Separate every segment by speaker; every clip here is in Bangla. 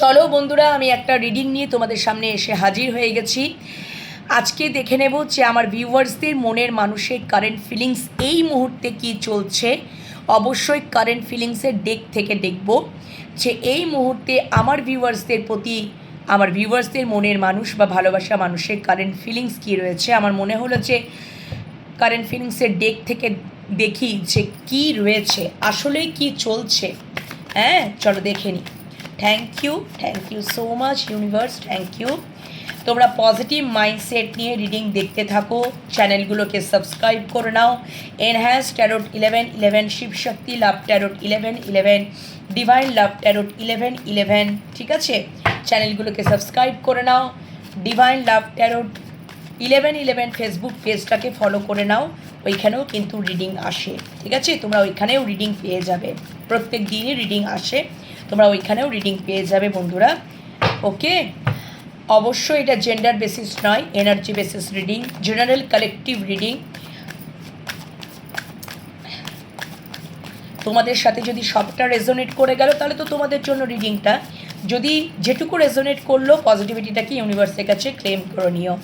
Speaker 1: চলো বন্ধুরা, আমি একটা রিডিং নিয়ে তোমাদের সামনে এসে হাজির হয়ে গেছি। আজকে দেখে নেব যে আমার ভিউয়ার্সদের মনের মানুষের কারেন্ট ফিলিংস এই মুহূর্তে কি চলছে। অবশ্যই কারেন্ট ফিলিংসের ডেক থেকে দেখব যে এই মুহূর্তে আমার ভিউয়ার্সদের প্রতি, আমার ভিউয়ার্সদের মনের মানুষ বা ভালোবাসা মানুষের কারেন্ট ফিলিংস কী রয়েছে? আমার মনে হলো যে কারেন্ট ফিলিংসের ডেক থেকে দেখি যে কি রয়েছে আসলেই কি চলছে। হ্যাঁ চলো দেখে নিই। Thank you thank you so much universe thank you তোমরা পজিটিভ মাইন্ডসেট নিয়ে রিডিং দেখতে থাকো। চ্যানেলগুলোকে সাবস্ক্রাইব করে নাও। Enhance tarot eleven eleven Shivshakti love tarot eleven eleven divine love tarot eleven eleven ঠিক আছে? চ্যানেলগুলোকে সাবস্ক্রাইব করে নাও। Divine love tarot eleven eleven Facebook পেজটাকে ফলো করে নাও। ওইখানেও কিন্তু রিডিং আসে। ঠিক আছে? তোমরা ওইখানেও রিডিং পেয়ে যাবে। প্রত্যেক দিনই রিডিং আসে। তোমরা ওইখানেও রিডিং পেয়ে যাবে বন্ধুরা। ওকে অবশ্যই এটা জেন্ডার বেসিস নয় energy basis reading general collective reading তোমাদের সাথে যদি সবটা রেজোনেট করে গেল, তাহলে তো তোমাদের জন্য রিডিংটা যদি যেটুকু রেজোনেট করল পজিটিভিটিটাকে ইউনিভার্সের কাছে ক্লেম করে নিও।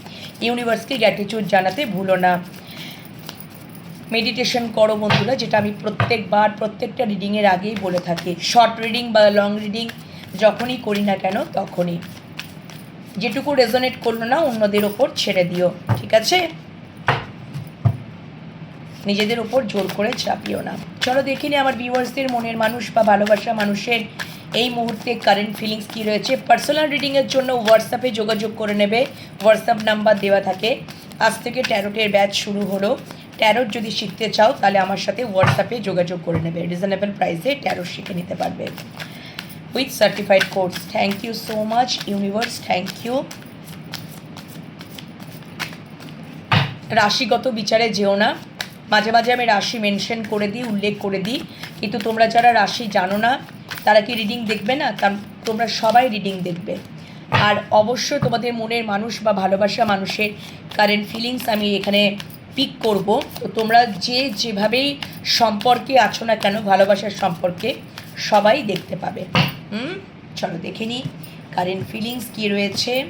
Speaker 1: ইউনিভার্সকে গ্র্যাটিটিউড জানাতে ভুলো না। মেডিটেশন করো বন্ধুরা, যেটা আমি প্রত্যেকবার, প্রত্যেকটা রিডিংয়ের আগেই বলে থাকি। শর্ট রিডিং বা লং রিডিং যখনই করি না কেন, তখনই। যেটুকু রেজোনেট করল না, অন্যদের ওপর ছেড়ে দিও, ঠিক আছে? নিজেদের ওপর জোর করে চাপিও না। চলো দেখিনি আমার ভিউয়ার্সদের মনের মানুষ বা ভালোবাসা মানুষের এই মুহূর্তে কারেন্ট ফিলিংস কী রয়েছে। পার্সোনাল রিডিংয়ের জন্য হোয়াটসঅ্যাপে যোগাযোগ করে নেবে। হোয়াটসঅ্যাপ নাম্বার দেওয়া থাকে। আজ থেকে ট্যারোটের ব্যাচ শুরু হলো। ট্যারোট যদি শিখতে চাও, তাহলে আমার সাথে হোয়াটসঅ্যাপে যোগাযোগ করে নেবে। রিজনেবল প্রাইসে ট্যারো শিখে নিতে পারবে। With certified course thank you so much universe thank you রাশিগত বিচারে যেও না। মাঝে মাঝে আমি রাশি মেনশন করে দিই, উল্লেখ করে দিই। কিন্তু তোমরা যারা রাশি জানো না, তারা কি রিডিং দেখবে না? তা তোমরা সবাই রিডিং দেখবে। আর অবশ্যই তোমাদের মনের মানুষ বা ভালোবাসা মানুষের কারেন্ট ফিলিংস আমি এখানে পিক করব। তো তোমরা যে যেভাবেই সম্পর্কে আছো না কেন, ভালোবাসার সম্পর্কে সবাই দেখতে পাবে। হুম? চলো দেখে নিই। কারেন্ট ফিলিংস কী রয়েছে?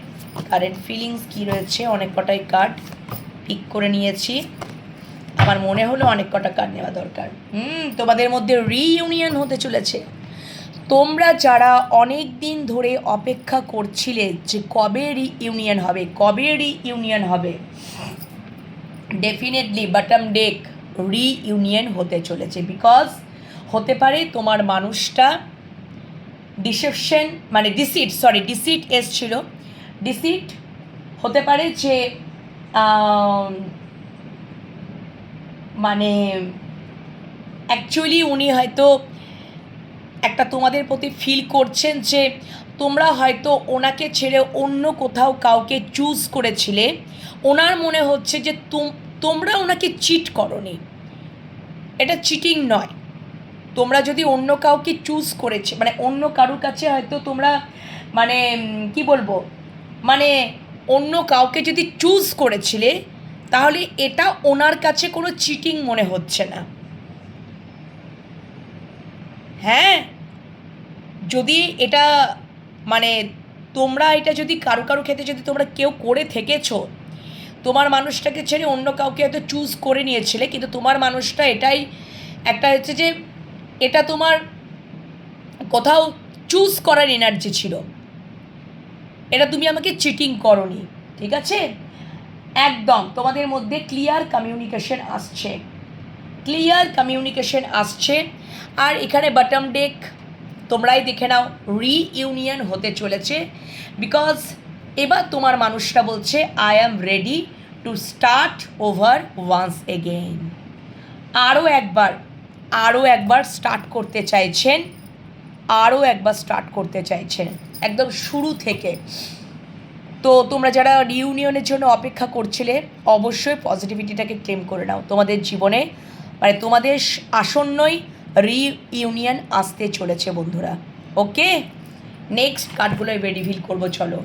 Speaker 1: কারেন্ট ফিলিংস কী রয়েছে? অনেক কটাই কার্ড পিক করে নিয়েছি। আমার মনে হলো অনেক কটা কার্ড নেওয়া দরকার। হুম, তোমাদের মধ্যে রিইউনিয়ন হতে চলেছে। তোমরা যারা অনেক দিন ধরে অপেক্ষা করছিলে যে কবে রিইউনিয়ন হবে, কবে রিইউনিয়ন হবে ডেফিনেটলি বাটাম ডেক রিইউনিয়ন হতে চলেছে বিকজ হতে পারে তোমার মানুষটা ডিসেপশন মানে ডিসিট সরি ডিসিট এসছিল। ডিসিট হতে পারে যে মানে অ্যাকচুয়ালি উনি হয়তো একটা তোমাদের প্রতি ফিল করছেন যে তোমরা হয়তো ওনাকে ছেড়ে অন্য কোথাও কাউকে চুজ করেছিলে। ওনার মনে হচ্ছে যে তোমরা ওনাকে চিট করনি। এটা চিটিং নয়। তোমরা যদি অন্য কাউকে চুজ করেছে মানে অন্য কারুর কাছে হয়তো তোমরা মানে কি বলব? মানে অন্য কাউকে যদি চুজ করেছিলে, তাহলে এটা ওনার কাছে কোনো চিটিং মনে হচ্ছে না। হ্যাঁ? যদি এটা মানে তোমরা এটা যদি কারও কারও ক্ষেত্রে যদি তোমরা কেউ করে থেকেছো, তোমার মানুষটাকে ছেড়ে অন্য কাউকে হয়তো চুজ করে নিয়েছিলে, কিন্তু তোমার মানুষটা এটাই একটা হচ্ছে যে এটা তোমার কোথাও চুজ করার এনার্জি ছিল। এটা তুমি আমাকে চিটিং করনি, ঠিক আছে? একদম, তোমাদের মধ্যে ক্লিয়ার কমিউনিকেশন আসছে। ক্লিয়ার কমিউনিকেশন আসছে। আর এখানে বাটম ডেক তোমরাই দেখে নাও রিইউনিয়ন হতে চলেছে। বিকজ এবার তোমার মানুষটা বলছে I am ready to start over once again আরও একবার আরও একবার স্টার্ট করতে চাইছেন আরও একবার স্টার্ট করতে চাইছেন, একদম শুরু থেকে। তো তোমরা যারা রিউনিয়নের জন্য অপেক্ষা করছিলে, অবশ্যই পজিটিভিটিটাকে ক্লেম করে নাও। তোমাদের জীবনে মানে তোমাদের আসন্নই রিইউনিয়ন আসতে চলেছে বন্ধুরা। ওকে নেক্সট কার্ডগুলো এবার রিভিল করব, চলো।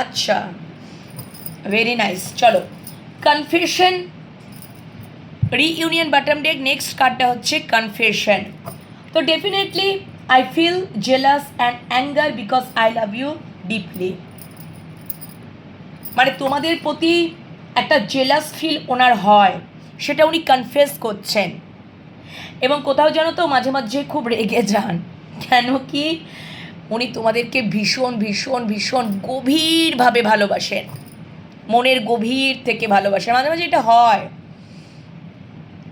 Speaker 1: আচ্ছা। ভেরি নাইস চলো। Confusion reunion bottom deck next কার্ডটা হচ্ছে কনফেশন তো definitely I feel jealous and anger because I love you deeply মানে তোমাদের প্রতি একটা জেলাস ফিল ওনার হয়, সেটা উনি কনফেস করছেন। এবং কোথাও যেন তো মাঝে মাঝে খুব রেগে যান। কেন কি? উনি তোমাদেরকে ভীষণ ভীষণ ভীষণ গভীরভাবে ভালোবাসেন। মনের গভীর থেকে ভালোবাসেন। মাঝে মাঝে এটা হয়।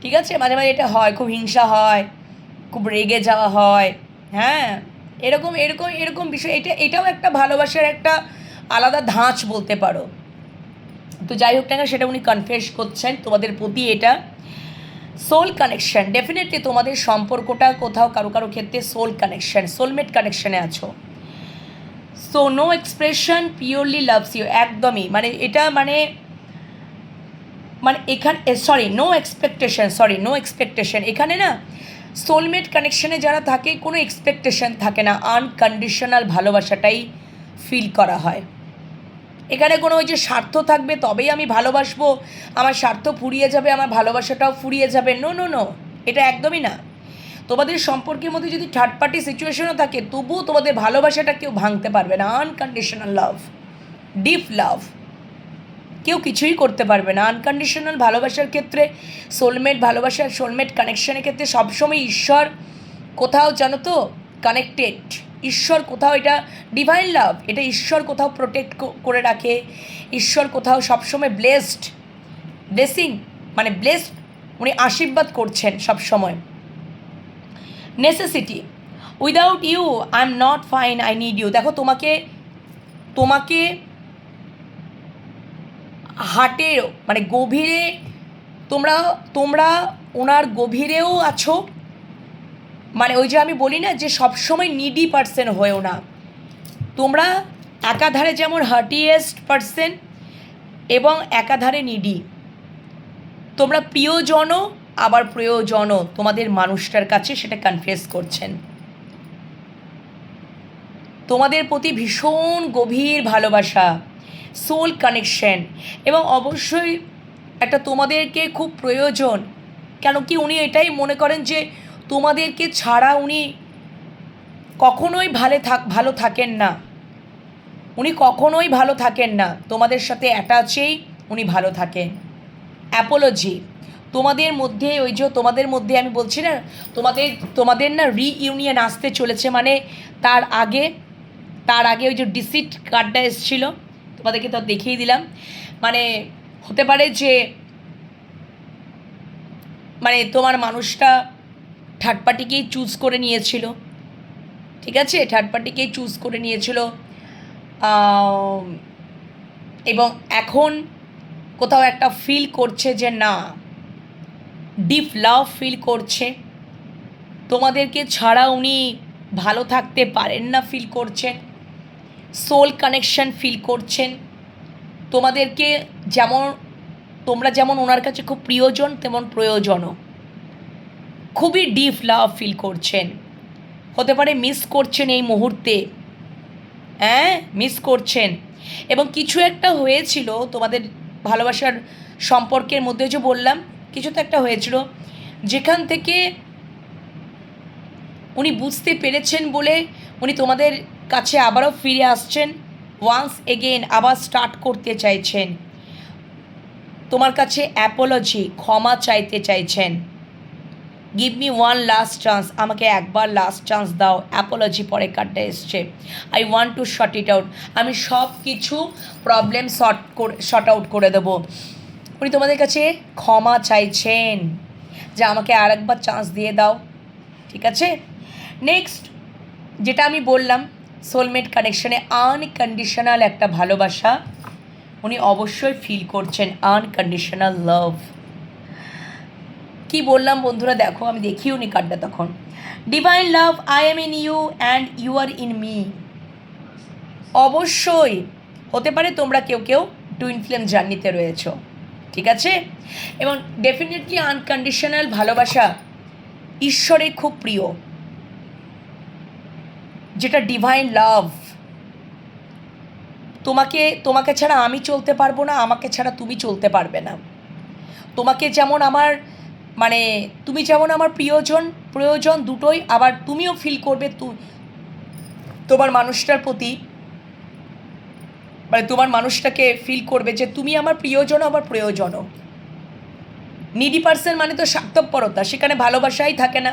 Speaker 1: ঠিক আছে? মাঝে মাঝে এটা হয়। খুব হিংসা হয়, খুব রেগে যাওয়া হয়। হ্যাঁ? এরকম এরকম এরকম বিষয়। এটা, এটাও একটা ভালোবাসার একটা আলাদা ধাঁচ বলতে পারো। তো যাই হোক না কেন, সেটা উনি কনফেস করছেন। তোমাদের প্রতি এটা সোল কানেকশন ডেফিনেটলি তোমাদের সম্পর্কটা কোথাও কারও কারও ক্ষেত্রে সোল কানেকশন সোলমেট কানেকশনে আছো। So no expression purely loves you একদমই। মানে এটা মানে মানে এখানে sorry no expectation sorry no expectation এখানে না সোলমেট কানেকশনে যারা থাকে কোনো এক্সপেকটেশন থাকে না। আনকন্ডিশনাল ভালোবাসাটাই ফিল করা হয়। এখানে কোনো ওই যে স্বার্থ থাকবে তবেই আমি ভালোবাসবো, আমার স্বার্থ ফুরিয়ে যাবে, আমার ভালোবাসাটাও ফুরিয়ে যাবে। নো নো নো এটা একদমই না। তোমাদের সম্পর্কের মধ্যে যদি থার্ড পার্টি সিচুয়েশনও থাকে, তবুও তোমাদের ভালোবাসাটা কেউ ভাঙতে পারবে না। আনকন্ডিশনাল লাভ ডিপ লাভ কেউ কিছুই করতে পারবে না। আনকন্ডিশনাল ভালোবাসার ক্ষেত্রে সোলমেট ভালোবাসার সোলমেট কানেকশনের ক্ষেত্রে সবসময় ঈশ্বর কোথাও জানো তো কানেক্টেড ঈশ্বর কোথাও এটা ডিভাইন লাভ এটা ঈশ্বর কোথাও প্রোটেক্ট করে রাখে, ঈশ্বর কোথাও সবসময় ব্লেসড ব্লেসিং মানে ব্লেসড উনি আশীর্বাদ করছেন সবসময়। Necessity without you I am not fine I need you দেখো, তোমাকে তোমাকে হাটেরও মানে গভীরে তোমরা তোমরা ওনার গভীরেও আছো মানে ওই যে আমি বলি না যে সবসময় নিডি পার্সন হয়েও না। তোমরা একাধারে যেমন হার্টিয়েস্ট পার্সন এবং একাধারে নিডি তোমরা প্রিয়জনও, আবার প্রয়োজনও তোমাদের মানুষটার কাছে সেটা কনফেস করছেন। তোমাদের প্রতি ভীষণ গভীর ভালোবাসা সোল কানেকশন এবং অবশ্যই একটা তোমাদেরকে খুব প্রয়োজন। কেন কি উনি এটাই মনে করেন যে তোমাদেরকে ছাড়া উনি কখনোই ভালো থাক, ভালো থাকেন না। উনি কখনোই ভালো থাকেন না। তোমাদের সাথে অ্যাটাচেই উনি ভালো থাকেন। অ্যাপোলজি তোমাদের মধ্যে ওই যে তোমাদের মধ্যে আমি বলছি না, তোমাদের তোমাদের না রিইউনিয়ন আসতে চলেছে মানে তার আগে তার আগে ওই যে ডিসিট কার্ডটা এসেছিল, তোমাদেরকে তো দেখিয়ে দিলাম। মানে হতে পারে যে মানে তোমার মানুষটা থার্ড পার্টিকেই চুজ করে নিয়েছিল। ঠিক আছে? থার্ড পার্টিকেই চুজ করে নিয়েছিল। এবং এখন কোথাও একটা ফিল করছে যে না ডিপ লাভ ফিল করছে। তোমাদেরকে ছাড়া উনি ভালো থাকতে পারেন না ফিল করছেন। সোল কানেকশন ফিল করছেন। তোমাদেরকে যেমন, তোমরা যেমন ওনার কাছে খুব প্রিয়জন, তেমন প্রয়োজনও। খুবই ডিপ লাভ ফিল করছেন। হতে পারে মিস করছেন এই মুহূর্তে। হ্যাঁ? মিস করছেন। এবং কিছু একটা হয়েছিল তোমাদের ভালোবাসার সম্পর্কের মধ্যে, যে বললাম, কিছু তো একটা হয়েছিল, যেখান থেকে উনি বুঝতে পেরেছেন বলে উনি তোমাদের কাছে আবারও ফিরে আসছেন। ওয়ান্স এগেন আবার স্টার্ট করতে চাইছেন। তোমার কাছে অ্যাপোলজি ক্ষমা চাইতে চাইছেন। Give me one last chance আমাকে একবার লাস্ট চান্স দাও। অ্যাপোলজি পরে কার্ডটা এসছে। I want to sort it out আমি সব কিছু প্রবলেম শর্ট করে শর্ট আউট করে দেবো। উনি তোমাদের কাছে ক্ষমা চাইছেন যে আমাকে আর একবার চান্স দিয়ে দাও। ঠিক আছে? নেক্সট যেটা আমি বললাম সোলমেট কানেকশনে আনকন্ডিশনাল একটা ভালোবাসা। উনি অবশ্যই ফিল করছেন আনকন্ডিশনাল লাভ কি বললাম বন্ধুরা, দেখো, আমি দেখি উনি কার্ডটা তখন। Divine love I am in you and you are in me অবশ্যই, হতে পারে তোমরা কেউ কেউ টুইন ফ্লেম জার্নিতে রয়েছো, ঠিক আছে? এবং ডেফিনেটলি আনকন্ডিশনাল ভালোবাসা ঈশ্বরের খুব প্রিয়, যেটা ডিভাইন লাভ তোমাকে তোমাকে ছাড়া আমি চলতে পারব না, আমাকে ছাড়া তুমি চলতে পারবে না। তোমাকে যেমন আমার মানে তুমি যেমন আমার প্রিয়জন, প্রয়োজন দুটোই, আবার তুমিও ফিল করবে তোমার মানুষটার প্রতি মানে তোমার মানুষটাকে ফিল করবে যে তুমি আমার প্রিয়জন আমার প্রয়োজনও। নিডি পার্সন মানে তো স্বার্থপরতা, সেখানে ভালোবাসাই থাকে না।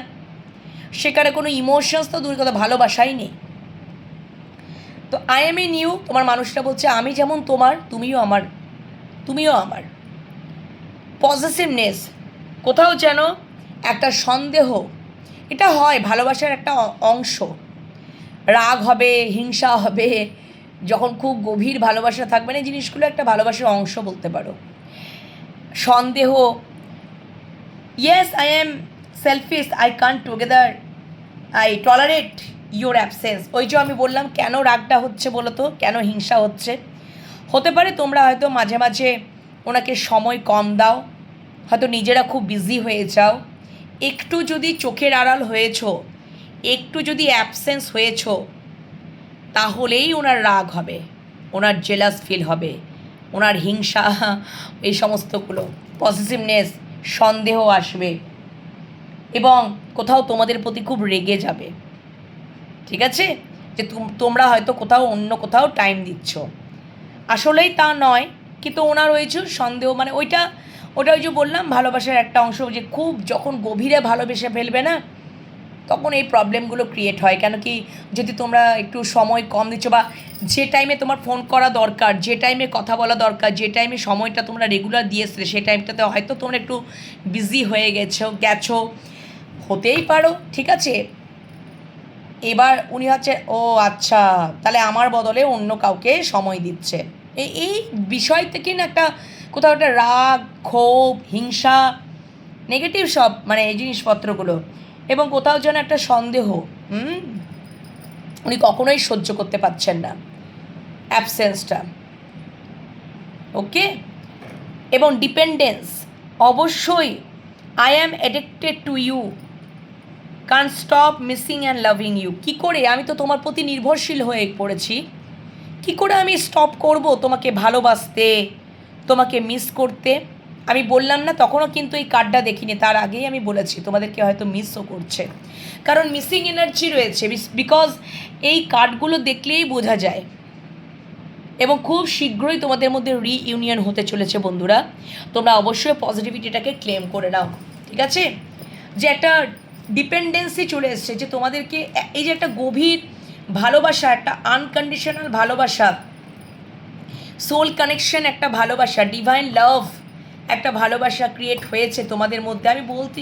Speaker 1: সেখানে কোনো ইমোশনস তো দূর কথা, ভালোবাসাই নেই। তো আই এম এ নিউ তোমার মানুষটা বলছে, আমি যেমন তোমার, তুমিও আমার তুমিও আমার। পজিটিভনেস কোথাও যেন একটা সন্দেহ। এটা হয় ভালোবাসার একটা অংশ। রাগ হবে, হিংসা হবে, যখন খুব গভীর ভালোবাসা থাকবে না জিনিসগুলো একটা ভালোবাসার অংশ বলতে পারো। সন্দেহ। Yes I am selfish I can't together I tolerate your absence ওই যে আমি বললাম, কেন রাগটা হচ্ছে বলো তো? কেন হিংসা হচ্ছে? হতে পারে তোমরা হয়তো মাঝে মাঝে ওনাকে সময় কম দাও। হয়তো নিজেরা খুব বিজি হয়ে যাও। একটু যদি চোখের আড়াল হয়েছ, একটু যদি অ্যাবসেন্স হয়েছ, তাহলেই ওনার রাগ হবে, ওনার জেলাস ফিল হবে, ওনার হিংসা, এই সমস্তগুলো পজিটিভনেস সন্দেহ আসবে এবং কোথাও তোমাদের প্রতি খুব রেগে যাবে। ঠিক আছে? যে তুম- তোমরা হয়তো কোথাও অন্য কোথাও টাইম দিচ্ছ। আসলেই তা নয়, কিন্তু ওনার ওই সন্দেহ মানে ওইটা ওটা ওই যে বললাম, ভালোবাসার একটা অংশ যে খুব যখন গভীরে ভালোবেসে ফেলবে না, তখন এই প্রবলেমগুলো ক্রিয়েট হয়। কেন কি যদি তোমরা একটু সময় কম দিচ্ছ বা যে টাইমে তোমার ফোন করা দরকার, যে টাইমে কথা বলা দরকার, যে টাইমে সময়টা তোমরা রেগুলার দিয়েছিলে, সেই টাইমটাতে হয়তো তোমরা একটু বিজি হয়ে গেছো গেছো। হতেই পারো, ঠিক আছে? এবার উনি হচ্ছে, ও আচ্ছা তাহলে আমার বদলে অন্য কাউকে সময় দিচ্ছে। এই এই বিষয় থেকে না একটা কোথাও একটা রাগ, ক্ষোভ, হিংসা নেগেটিভ সব মানে এই জিনিসপত্রগুলো। এবং কোথাও যেন একটা সন্দেহ, হুম? উনি কখনোই সহ্য করতে পারছেন না। অ্যাবসেন্সটা ওকে এবং ডিপেন্ডেন্স অবশ্যই I am addicted to you can't stop missing and loving you কী করে? আমি তো তোমার প্রতি নির্ভরশীল হয়ে পড়েছি। কী করে আমি স্টপ করব তোমাকে ভালোবাসতে? তোমাকে মিস করতে। আমি বললাম না, তখনও কিন্তু এই কার্ডটা দেখিনি, তার আগেই আমি বলেছি, তোমাদেরকে হয়তো মিসও করছে। কারণ মিসিং এনার্জি রয়েছে বিকজ এই কার্ডগুলো দেখলেই বোঝা যায়। এবং খুব শীঘ্রই তোমাদের মধ্যে রিইউনিয়ন হতে চলেছে, বন্ধুরা। তোমরা অবশ্যই পজিটিভিটিটাকে ক্লেম করে নাও, ঠিক আছে? যে একটা ডিপেন্ডেন্সি চলে এসছে, যে তোমাদেরকে এই যে একটা গভীর ভালোবাসা, একটা আনকন্ডিশনাল ভালোবাসা সোল কানেকশন একটা ভালোবাসা ডিভাইন লাভ একটা ভালোবাসা ক্রিয়েট হয়েছে তোমাদের মধ্যে। আমি বলতে,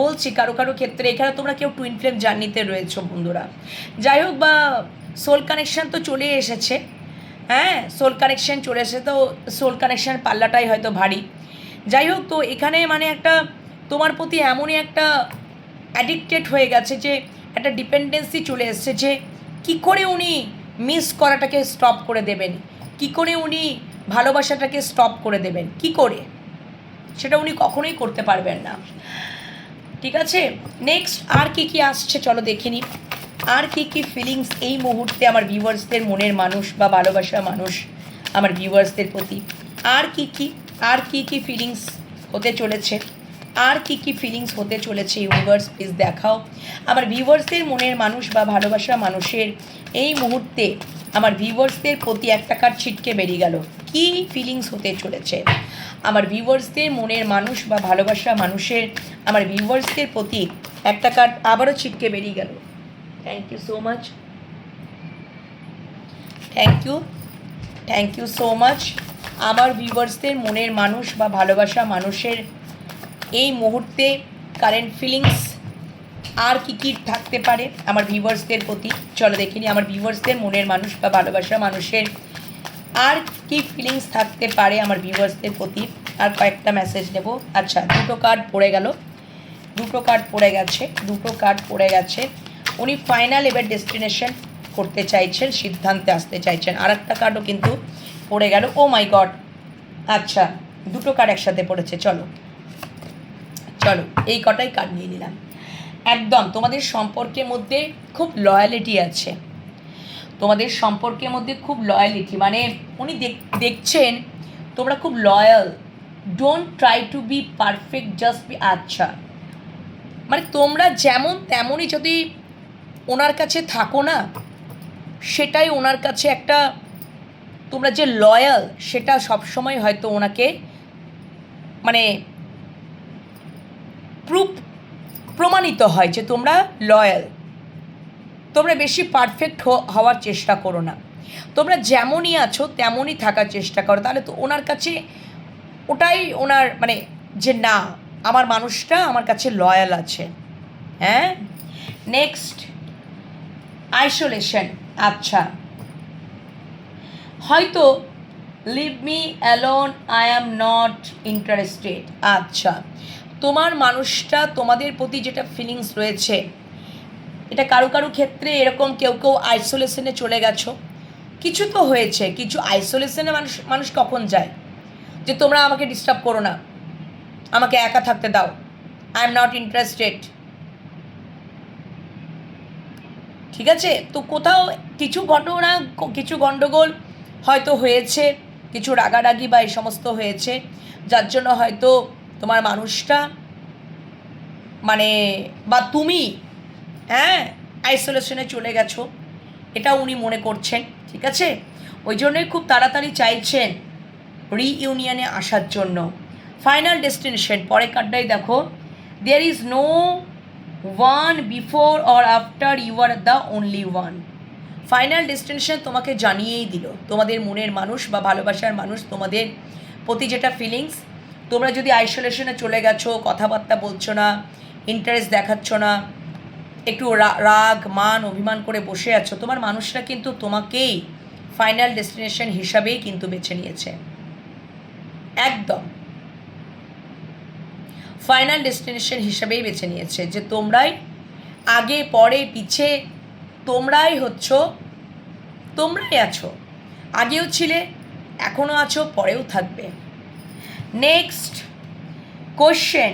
Speaker 1: বলছি কারও কারও ক্ষেত্রে, এখানে তোমরা কেউ টুইন ফ্লেম জার্নিতে রয়েছো বন্ধুরা। যাই হোক বা সোল কানেকশন তো চলে এসেছে। হ্যাঁ সোল কানেকশন চলে এসেছে, তো সোল কানেকশন পাল্লাটাই হয়তো ভারী। যাই হোক, তো এখানে মানে একটা, তোমার প্রতি এমনই একটা অ্যাডিক্টেড হয়ে গেছে যে, একটা ডিপেন্ডেন্সি চলে এসছে যে, কী করে উনি মিস করাটাকে স্টপ করে দেবেন? কি করে উনি ভালোবাসাটাকে স্টপ করে দেবেন? কি করে? সেটা উনি কখনোই করতে পারবেন না। ঠিক আছে? নেক্সট আর কি কি আসছে চলো দেখে নিই আর কি কি ফিলিংস এই মুহূর্তে আমার ভিউয়ার্সদের মনের মানুষ বা ভালোবাসা মানুষ, আমার ভিউয়ার্সদের প্রতি? আর কি কি, আর কি কি ফিলিংস হতে চলেছে? আর কি কি ফিলিংস হতে চলেছে ইউনিভার্স প্লিজ দেখাও। আমার ভিউয়ার্সদের মনের মানুষ বা ভালোবাসা মানুষের এই মুহূর্তে আমার ভিউয়ার্সদের প্রতি একটা কার্ড ছিটকে বেরিয়ে গেল? কি ফিলিংস হতে চলেছে? আমার ভিউয়ার্সদের মনের মানুষ বা ভালোবাসা মানুষের আমার ভিউয়ার্সদের প্রতি একটা কার্ড আবারও ছিটকে বেরিয়ে গেল? Thank you so much thank you thank you so much আমার ভিউয়ার্সদের মনের মানুষ বা ভালোবাসা মানুষের এই মুহূর্তে কারেন্ট ফিলিংস আর কি কি থাকতে পারে আমার ভিউয়ার্সদের প্রতি? চলো দেখিনি, আমার ভিউয়ার্সদের মনের মানুষ বা ভালোবাসা মানুষের আর কি ফিলিংস থাকতে পারে আমার ভিউয়ার্সদের প্রতি? আর কয়েকটা মেসেজ নেব। আচ্ছা দুটো কার্ড পড়ে গেল। দুটো কার্ড পড়ে গেছে, দুটো কার্ড পড়ে গেছে। উনি ফাইনাল এবার ডেস্টিনেশন করতে চাইছেন, সিদ্ধান্তে আসতে চাইছেন। আর একটা কার্ডও কিন্তু পড়ে গেল। ও মাই গড আচ্ছা দুটো কার্ড একসাথে পড়েছে, চলো। চলো, এই কটাই কার্ড নিয়ে নিলাম। একদম, তোমাদের সম্পর্কের মধ্যে খুব লয়ালিটি আছে। তোমাদের সম্পর্কের মধ্যে খুব লয়ালিটি মানে উনি দেখ- দেখছেন, তোমরা খুব loyal don't try to be perfect just be আচ্ছা। মানে তোমরা যেমন তেমনই যদি ওনার কাছে থাকো না, সেটাই ওনার কাছে একটা, তোমরা যে লয়াল সেটা সবসময় হয়তো ওনাকে মানে প্রুফ প্রমাণিত হয় যে তোমরা লয়াল তোমরা বেশি পারফেক্ট হওয়ার চেষ্টা করো না। তোমরা যেমনই আছো, তেমনই থাকার চেষ্টা করো। তাহলে তো ওনার কাছে ওটাই ওনার মানে যে না, আমার মানুষটা আমার কাছে লয়াল আছে। হ্যাঁ? নেক্সট আইসোলেশন আচ্ছা। হয়তো leave me alone I am not interested আচ্ছা। তোমার মানুষটা তোমাদের প্রতি যেটা ফিলিংস রয়েছে, এটা কারও কারও ক্ষেত্রে এরকম কেউ কেউ আইসোলেশনে চলে গেছো। কিছু তো হয়েছে, কিছু আইসোলেশনে মানুষ মানুষ কখন যায়? যে তোমরা আমাকে ডিস্টার্ব করো না, আমাকে একা থাকতে দাও আই এম নট ইন্টারেস্টেড ঠিক আছে? তো কোথাও কিছু ঘটনা, কিছু গণ্ডগোল হয়তো হয়েছে, কিছু রাগারাগি বা এই সমস্ত হয়েছে, যার জন্য হয়তো তোমার মানুষটা মানে বা তুমি হ্যাঁ আইসোলেশনে চলে গেছো। এটা উনি মনে করছেন, ঠিক আছে? ওই জন্যই খুব তাড়াতাড়ি চাইছেন রিইউনিয়নে আসার জন্য। ফাইনাল ডেস্টিনেশন পরে কার্ডটাই দেখো। There is no one before or after you are the only one final destination তোমাকে জানিয়েই দিল। তোমাদের মনের মানুষ বা ভালোবাসার মানুষ, তোমাদের প্রতি যেটা ফিলিংস তোমরা যদি আইসোলেশনে চলে গেছো, কথাবার্তা বলছো না ইন্টারেস্ট দেখাচ্ছ না, একটু রাগ, মান, অভিমান করে বসে আছো, তোমার মানুষরা কিন্তু তোমাকেই ফাইনাল ডেস্টিনেশন হিসাবেই কিন্তু বেছে নিয়েছে। একদম। ফাইনাল ডেস্টিনেশন হিসাবেই বেছে নিয়েছে যে তোমরাই আগে, পরে, পিছে, তোমরাই হচ্ছ, তোমরাই আছো। আগেও ছিলে এখনও আছো, পরেও থাকবে। Next question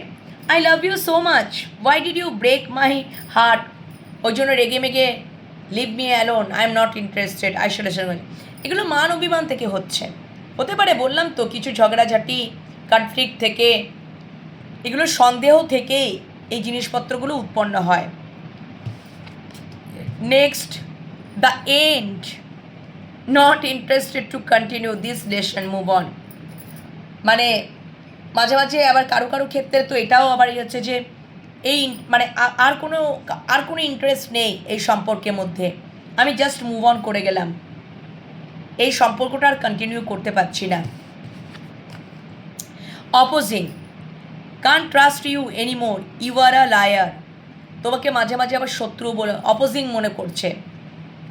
Speaker 1: I love you so much why did you break my heart ওই জন্য রেগে মেগে leave me alone I am not interested isolation এগুলো মান অভিমান থেকে হচ্ছে। হতে পারে বললাম তো, কিছু ঝগড়াঝাটি কনফ্লিক্ট থেকে, এগুলো সন্দেহ থেকেই এই জিনিসপত্রগুলো উৎপন্ন হয়। Next the end not interested to continue this lesson move on মানে মাঝে মাঝে আবার কারও কারও ক্ষেত্রে তো এটাও আবার হচ্ছে যে এই মানে আর কোনো আর কোনো ইন্টারেস্ট নেই এই সম্পর্কের মধ্যে। আমি জাস্ট মুভ অন করে গেলাম। এই সম্পর্কটা আর কন্টিনিউ করতে পারছি না। Opposing can't trust you anymore you are a liar তোমাকে মাঝে মাঝে আবার শত্রু বলে অপোজিং মনে করছে।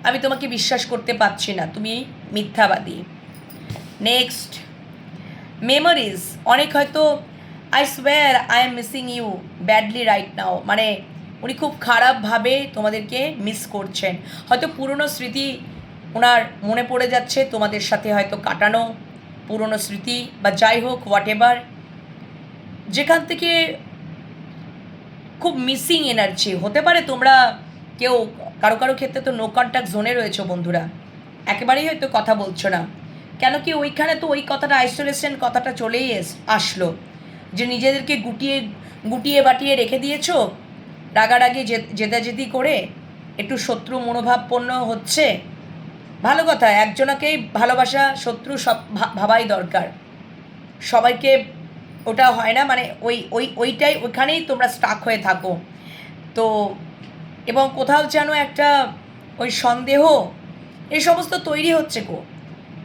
Speaker 1: আমি তোমাকে বিশ্বাস করতে পারছি না। তুমি মিথ্যাবাদী। নেক্সট মেমোরিজ অনেক হয়তো I swear I am missing you badly right now মানে উনি খুব খারাপভাবে তোমাদেরকে মিস করছেন। হয়তো পুরনো স্মৃতি ওনার মনে পড়ে যাচ্ছে, তোমাদের সাথে হয়তো কাটানো পুরনো স্মৃতি বা যাই হোক হোয়াট এভার যেখান থেকে খুব মিসিং এনার্জি হতে পারে তোমরা কেউ, কারও কারও ক্ষেত্রে তো নো কন্ট্যাক্ট জোনে রয়েছে বন্ধুরা। একেবারেই হয়তো কথা বলছো না। কেন কি ওইখানে তো ওই কথাটা আইসোলেশন কথাটা চলেই এস, আসলো। যে নিজেদেরকে গুটিয়ে গুটিয়ে বাটিয়ে রেখে দিয়েছ? রাগারাগি জেদাজেদি করে একটু শত্রু মনোভাবপন্ন হচ্ছে? ভালো কথা, একজনাকেই ভালোবাসা শত্রু সব ভাবাই দরকার। সবাইকে ওটা হয় না মানে ওই ওই, ওইটাই ওইখানেই তোমরা স্টাক হয়ে থাকো। তো এবং কোথাও যেন একটা ওই সন্দেহ, এই সমস্ত তৈরি হচ্ছে গো।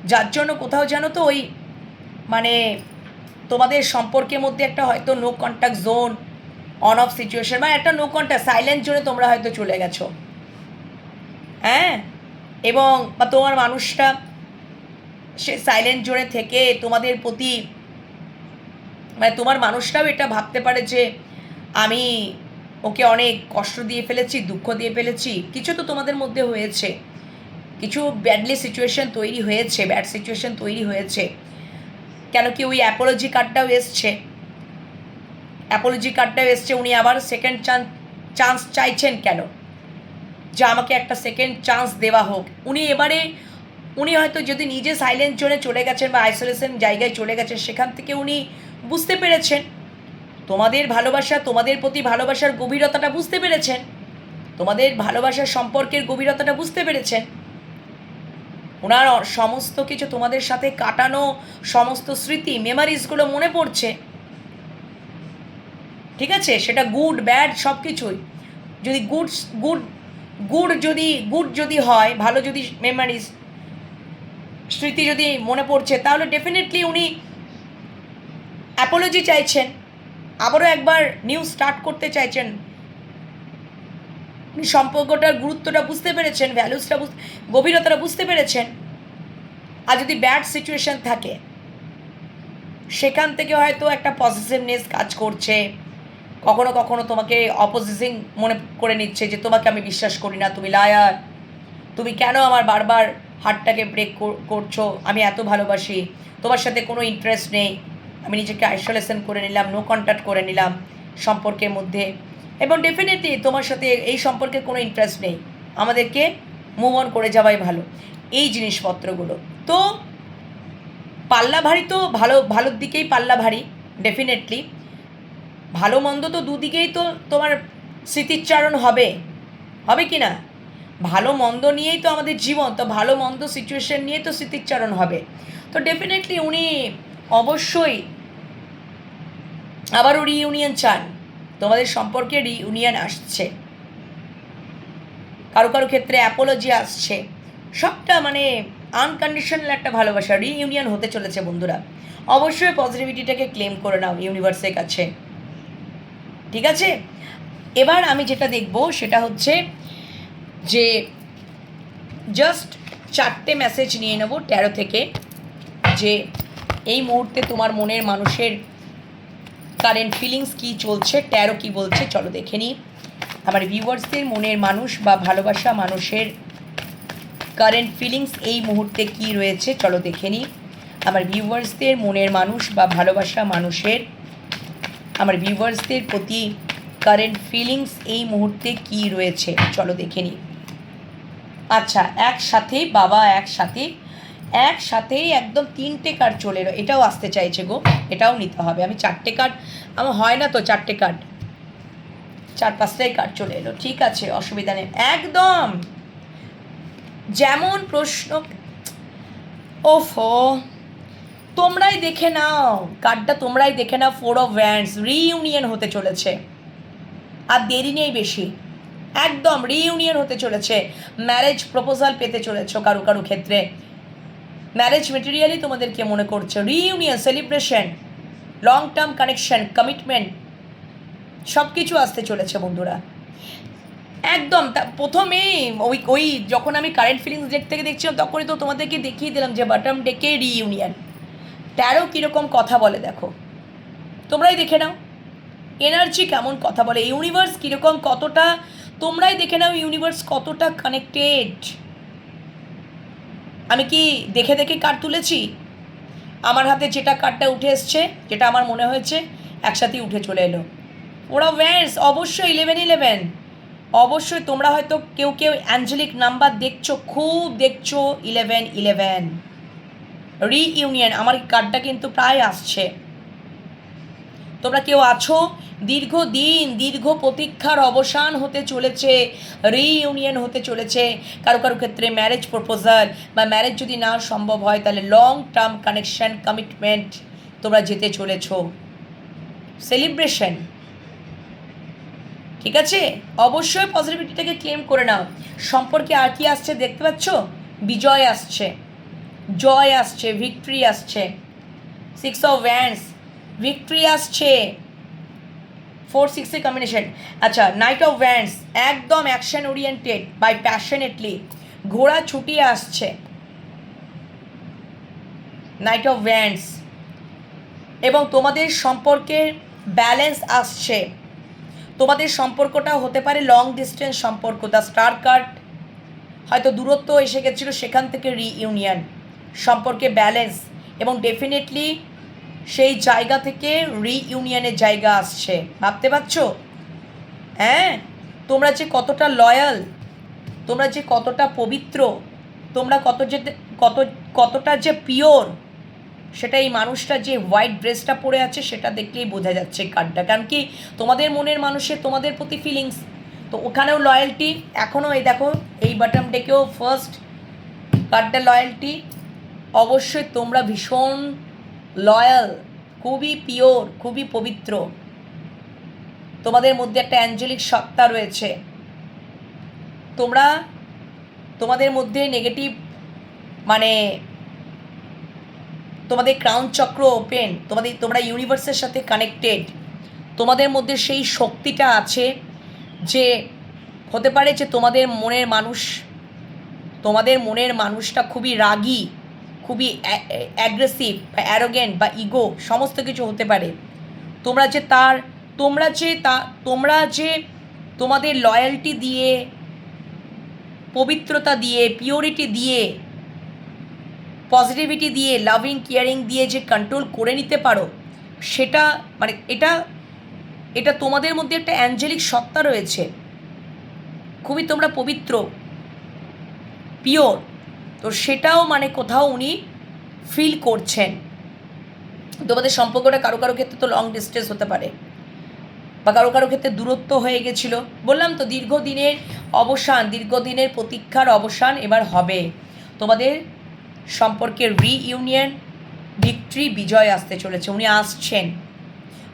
Speaker 1: যার জন্য কোথাও যেন তো ওই মানে তোমাদের সম্পর্কের মধ্যে একটা হয়তো no contact zone on off situation বা একটা নো কন্ট্যাক্ট সাইলেন্ট জোনে তোমরা হয়তো চলে গেছো। হ্যাঁ? এবং বা তোমার মানুষটা সে সাইলেন্ট জোনে থেকে তোমাদের প্রতি মানে তোমার মানুষটাও এটা ভাবতে পারে যে আমি ওকে অনেক কষ্ট দিয়ে ফেলেছি, দুঃখ দিয়ে ফেলেছি, কিছু তো তোমাদের মধ্যে হয়েছে। কিছু ব্যাডলি সিচুয়েশন তৈরি হয়েছে ব্যাড সিচুয়েশন তৈরি হয়েছে। কেন কি ওই অ্যাপোলজি কার্ডটাও এসছে। অ্যাপোলজি কার্ডটাও এসছে, উনি আবার সেকেন্ড চান্স চান্স চাইছেন কেন? যে আমাকে একটা সেকেন্ড চান্স দেওয়া হোক। উনি এবারে, উনি হয়তো যদি নিজে সাইলেন্ট জোনে চলে গেছেন বা আইসোলেশন জায়গায় চলে গেছেন, সেখান থেকে উনি বুঝতে পেরেছেন। তোমাদের ভালোবাসা, তোমাদের প্রতি ভালোবাসার গভীরতাটা বুঝতে পেরেছেন। তোমাদের ভালোবাসার সম্পর্কের গভীরতাটা বুঝতে পেরেছেন। ওনার সমস্ত কিছু তোমাদের সাথে কাটানো সমস্ত স্মৃতি মেমারিজগুলো মনে পড়ছে। ঠিক আছে? সেটা গুড ব্যাড সব কিছুই যদি গুড গুড গুড যদি গুড যদি হয়, ভালো যদি মেমারিজ স্মৃতি যদি মনে পড়ছে, তাহলে ডেফিনেটলি উনি অ্যাপোলজি চাইছেন। আবারও একবার নিউ স্টার্ট করতে চাইছেন। উনি সম্পর্কটার গুরুত্বটা বুঝতে পেরেছেন ভ্যালুসটা গভীরতাটা বুঝতে পেরেছেন? আর যদি ব্যাড সিচুয়েশন থাকে, সেখান থেকে হয়তো একটা পজিটিভনেস কাজ করছে। কখনো কখনো তোমাকে অপোজিটিং মনে করে নিচ্ছে যে, তোমাকে আমি বিশ্বাস করি না, তুমি লায়ার তুমি কেন আমার বারবার হার্টটাকে ব্রেক করছ? আমি এত ভালোবাসি। তোমার সাথে কোনো ইন্টারেস্ট নেই। আমি নিজেকে আইসোলেশন করে নিলাম নো কন্ট্যাক্ট করে নিলাম। সম্পর্কের মধ্যে এবং ডেফিনেটলি তোমার সাথে এই সম্পর্কে কোনো ইন্টারেস্ট নেই। আমাদেরকে মুভ অন করে যাওয়াই ভালো। এই জিনিসপত্রগুলো। তো পাল্লা ভারী তো ভালো, ভালোর দিকেই পাল্লা ভারী ডেফিনেটলি ভালো মন্দ তো দুদিকেই তো তোমার স্মৃতিচারণ হবে। হবে কি না? ভালো মন্দ নিয়েই তো আমাদের জীবন, তো ভালো মন্দ সিচুয়েশন নিয়ে তো স্মৃতিচারণ হবে। তো ডেফিনেটলি উনি অবশ্যই আবারও রিইউনিয়ন চান। তোমাদের সম্পর্কে রিইউনিয়ন আসছে। কারও কারও ক্ষেত্রে অ্যাপোলজি আসছে। সবটা মানে আনকন্ডিশনাল একটা ভালোবাসা রিইউনিয়ন হতে চলেছে বন্ধুরা। অবশ্যই পজিটিভিটিটাকে ক্লেম করে নাও ইউনিভার্সের কাছে। ঠিক আছে? এবার আমি যেটা দেখব সেটা হচ্ছে যে জাস্ট চারটে মেসেজ নিয়ে নেব তেরো থেকে, যে এই মুহূর্তে তোমার মনের মানুষের কারেন্ট ফিলিংস কী চলছে ট্যারো কী বলছে, চলো দেখে নিই। আমার ভিউয়ার্সদের মনের মানুষ বা ভালোবাসা মানুষের কারেন্ট ফিলিংস এই মুহূর্তে কী রয়েছে, চলো দেখে নিই। আমার ভিউয়ার্সদের মনের মানুষ বা ভালোবাসা মানুষের, আমার ভিউয়ার্সদের প্রতি কারেন্ট ফিলিংস এই মুহূর্তে কী রয়েছে, চলো দেখে নিই। আচ্ছা একসাথে, বাবা একসাথে একসাথেই একদম তিনটে কার্ড চলে এলো এটাও আসতে চাইছে গো, এটাও নিতে হবে। আমি চারটে কার্ড আমার হয় না তো চারটে কার্ড চার পাঁচটাই কার্ড চলে এলো, ঠিক আছে, অসুবিধা নেই। একদম! যেমন প্রশ্ন, ওফো, তোমরাই দেখে নাও কার্ডটা তোমরাই দেখে নাও ফোর অফ ভ্যান্ডস রিইউনিয়ন হতে চলেছে। আর দেরি নেই বেশি। একদম রিইউনিয়ন হতে চলেছে। ম্যারেজ প্রপোজাল পেতে চলেছ কারও কারও ক্ষেত্রে। ম্যারেজ মেটেরিয়ালই তোমাদেরকে মনে করছে? Reunion celebration long term connection commitment সব কিছু আসতে চলেছে বন্ধুরা। একদম, তা প্রথমেই ওই ওই যখন আমি কারেন্ট ফিলিংস ডেক থেকে দেখছিলাম, তখনই তো তোমাদেরকে দেখিয়ে দিলাম যে বাটাম ডেকে রিইউনিয়ন ট্যারো কীরকম কথা বলে দেখো। তোমরাই দেখে নাও। এনার্জি কেমন কথা বলে। ইউনিভার্স কীরকম কতটা, তোমরাই দেখে নাও ইউনিভার্স কতটা কানেক্টেড আমি কি দেখে দেখে কার্ড তুলেছি? আমার হাতে যেটা কার্ডটা উঠে এসছে, যেটা আমার মনে হয়েছে, একসাথেই উঠে চলে এলো। ওরা ভ্যান্স অবশ্যই ইলেভেন ইলেভেন অবশ্যই তোমরা হয়তো কেউ কেউ অ্যাঞ্জেলিক নাম্বার দেখছ, খুব দেখছ ইলেভেন ইলেভেন রিইউনিয়ন আমার কার্ডটা কিন্তু প্রায় আসছে। তোমরা কেউ আছো? দীর্ঘ দিন দীর্ঘ প্রতীক্ষার অবসান হতে চলেছে রিইউনিয়ন হতে চলেছে। কারও কারও ক্ষেত্রে ম্যারেজ প্রপোজাল বা ম্যারেজ যদি না সম্ভব হয়, তাহলে লং টার্ম কানেকশন কমিটমেন্ট তোমরা যেতে চলেছো। সেলিব্রেশন ঠিক আছে? অবশ্যই পজিটিভিটিটাকে ক্লেম করে নাও। সম্পর্কে আর কি আসছে দেখতে পাচ্ছ? বিজয় আসছে। জয় আসছে ভিক্টরি আসছে। সিক্স অফ ভ্যান্স ভিক্টরি আসছে। ফোর সিক্সের কম্বিনেশন আচ্ছা নাইট অফ ভ্যান্স একদম অ্যাকশন ওরিয়েন্টেড বাই প্যাশনেটলি ঘোড়া ছুটিয়ে আসছে। নাইট অফ ভ্যান্স এবং তোমাদের সম্পর্কের ব্যালেন্স আসছে। তোমাদের সম্পর্কটা হতে পারে লং ডিস্টেন্স সম্পর্ক দ্য স্টার কার্ড হয়তো দূরত্ব এসে গেছিল সেখান থেকে রিইউনিয়ন সম্পর্কে ব্যালেন্স এবং ডেফিনেটলি সেই জায়গা থেকে রিইউনিয়নের জায়গা আসছে। ভাবতে পারছ? হ্যাঁ? তোমরা যে কতটা লয়াল তোমরা যে কতটা পবিত্র, তোমরা কত যে কত, কতটা যে পিওর সেটা এই মানুষটা যে হোয়াইট ড্রেসটা পরে আছে, সেটা দেখলেই বোঝা যাচ্ছে কার্ডটা কারণ কি? তোমাদের মনের মানুষের তোমাদের প্রতি ফিলিংস তো ওখানেও লয়্যালটি এখনও এই দেখো, এই বাটন ডেকেও ফার্স্ট কার্ডটা লয়্যালটি অবশ্যই তোমরা ভীষণ লয়াল, খুবই পিওর, খুবই পবিত্র। তোমাদের মধ্যে একটা অ্যাঞ্জেলিক সত্তা রয়েছে। তোমরা, তোমাদের মধ্যে নেগেটিভ মানে তোমাদের ক্রাউন চক্র ওপেন তোমাদের, তোমরা ইউনিভার্সের সাথে কানেক্টেড তোমাদের মধ্যে সেই শক্তিটা আছে যে, হতে পারে যে তোমাদের মনের মানুষ, তোমাদের মনের মানুষটা খুবই রাগী। খুবই অ্যাগ্রেসিভ বা অ্যারোগেন্ট বা ইগো সমস্ত কিছু হতে পারে। তোমরা যে তার, তোমরা যে তা, তোমরা যে তোমাদের লয়্যালটি দিয়ে, পবিত্রতা দিয়ে পিওরিটি দিয়ে পজিটিভিটি দিয়ে লাভিং কেয়ারিং দিয়ে যে কন্ট্রোল করে নিতে পারো, সেটা মানে এটা এটা তোমাদের মধ্যে একটা অ্যাঞ্জেলিক সত্তা রয়েছে। খুবই তোমরা পবিত্র পিওর তো সেটাও মানে কোথাও উনি ফিল করছেন। তোমাদের সম্পর্কটা কারও কারও ক্ষেত্রে তো লং ডিস্টেন্স হতে পারে বা কারও কারও ক্ষেত্রে দূরত্ব হয়ে গেছিল। বললাম তো দীর্ঘদিনের অবসান, দীর্ঘদিনের প্রতীক্ষার অবসান এবার হবে। তোমাদের সম্পর্কের রিইউনিয়ন ভিক্টরি বিজয় আসতে চলেছে। উনি আসছেন।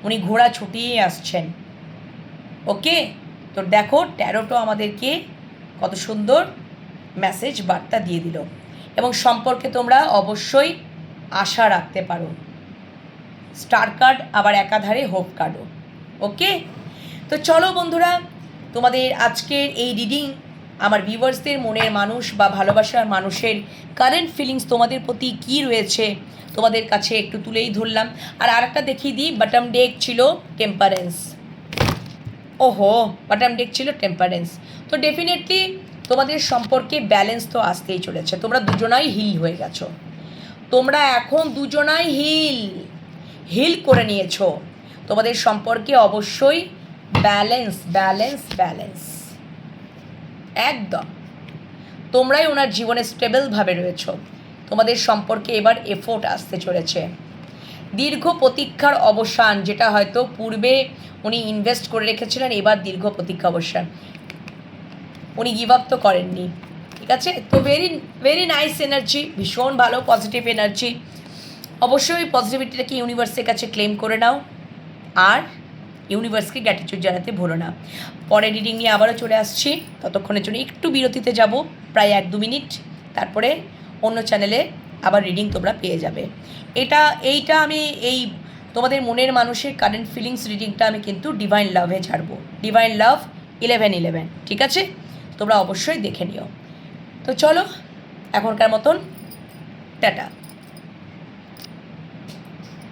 Speaker 1: উনি ঘোড়া ছুটিয়ে আসছেন। ওকে তো দেখো ট্যারোটো আমাদেরকে কত সুন্দর মেসেজ বার্তা দিয়ে দিল। এবং সম্পর্কে তোমরা অবশ্যই আশা রাখতে পারো। স্টার কার্ড, আবার একাধারে হোপ কার্ডও। ওকে? তো চলো বন্ধুরা, তোমাদের আজকের এই রিডিং আমার ভিউয়ার্সদের মনের মানুষ বা ভালোবাসার মানুষের কারেন্ট ফিলিংস তোমাদের প্রতি কী রয়েছে, তোমাদের কাছে একটু তুলেই ধরলাম। আর আরেকটা দেখিয়ে দিই বাটাম ডেক ছিল টেম্পারেন্স ওহো বাটাম ডেক ছিল টেম্পারেন্স তো ডেফিনেটলি তোমাদের সম্পর্কে ব্যালেন্স তো আসতেই চলেছে। তোমরা দুজনাই হিল হয়ে গেছো। তোমরা এখন দুজনাই হিল হিল করে নিয়েছো। তোমাদের সম্পর্কে অবশ্যই ব্যালেন্স ব্যালেন্স ব্যালেন্স একদম। তোমরাই ওনার জীবনে স্টেবলভাবে রয়েছো। তোমাদের সম্পর্কে এবার এফোর্ট আসতে চলেছে। দীর্ঘ প্রতীক্ষার অবসান, যেটা হয়তো পূর্বে উনি ইনভেস্ট করে রেখেছিলেন, এবার দীর্ঘ প্রতীক্ষা অবসান। উনি গিভ আপ তো করেননি। ঠিক আছে? তো ভেরি ভেরি নাইস এনার্জি ভীষণ ভালো পজিটিভ এনার্জি অবশ্যই পজিটিভিটিটাকে ইউনিভার্সের কাছে ক্লেম করে নাও। আর ইউনিভার্সকে গ্র্যাটিটিউড জানাতে ভুলো না। পরে রিডিং নিয়ে আবারও চলে আসছি। ততক্ষণের জন্য একটু বিরতিতে যাব, প্রায় এক দু মিনিট। তারপরে অন্য চ্যানেলে আবার রিডিং তোমরা পেয়ে যাবে। এটা, এইটা আমি, এই তোমাদের মনের মানুষের কারেন্ট ফিলিংস রিডিংটা আমি কিন্তু ডিভাইন লাভে ছাড়বো। ডিভাইন লাভ ইলেভেন ইলেভেন ঠিক আছে? তোমরা অবশ্যই দেখে নিও। তো চলো এখনকার মতন টাটা।